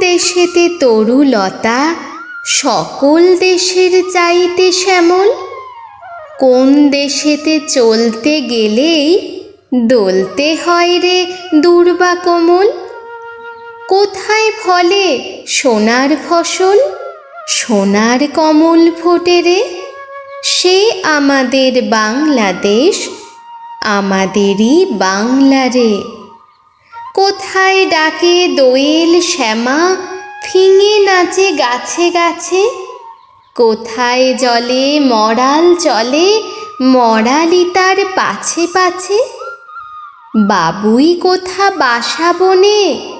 দেশেতে তরুলতা, সকল দেশের চাইতে শ্যামল? কোন দেশেতে চলতে গেলেই দলতে হয় রে দুর্বা কোমল? কোথায় ফলে সোনার ফসল, সোনার কমল ফোটে রে? সে আমাদের বাংলাদেশ, আমাদেরই বাংলা রে। কোথায় ডাকে দোয়েল শ্যামা? ফিঙে নাচে গাছে গাছে। কোথায় জলে মরাল চলে? মরালি তার পাছে পাছে। বাবুই কোথা বাসা বনে?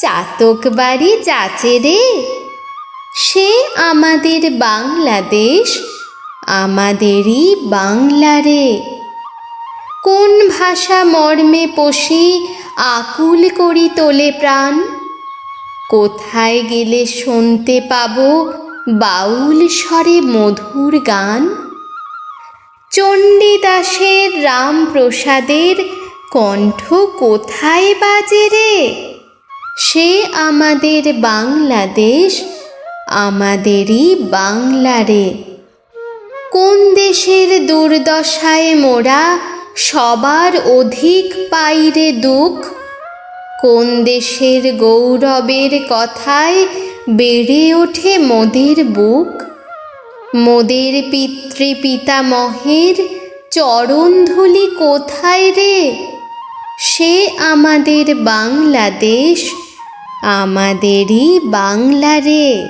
চাতক বাড়ি যাচে রে। সে আমাদের বাংলাদেশ, আমাদেরই বাংলারে কোন ভাষা মর্মে পশি আকুল করি তোলে প্রাণ। কোথায় গেলে শুনতে পাব বাউল স্বরে মধুর গান। চণ্ডীদাসের রামপ্রসাদের কণ্ঠ কোথায় বাজে রে? সে আমাদের বাংলাদেশ, আমাদেরই বাংলারে কোন দেশের দুর্দশায় মোরা সবার অধিক পাইরে দুঃখ। কোন দেশের গৌরবের কথায় বেড়ে ওঠে মোদের বুক? মোদের পিতৃ পিতামহের চরণধুলি কোথায় রে? সে আমাদের বাংলাদেশ, আমাদেরই বাংলা রে।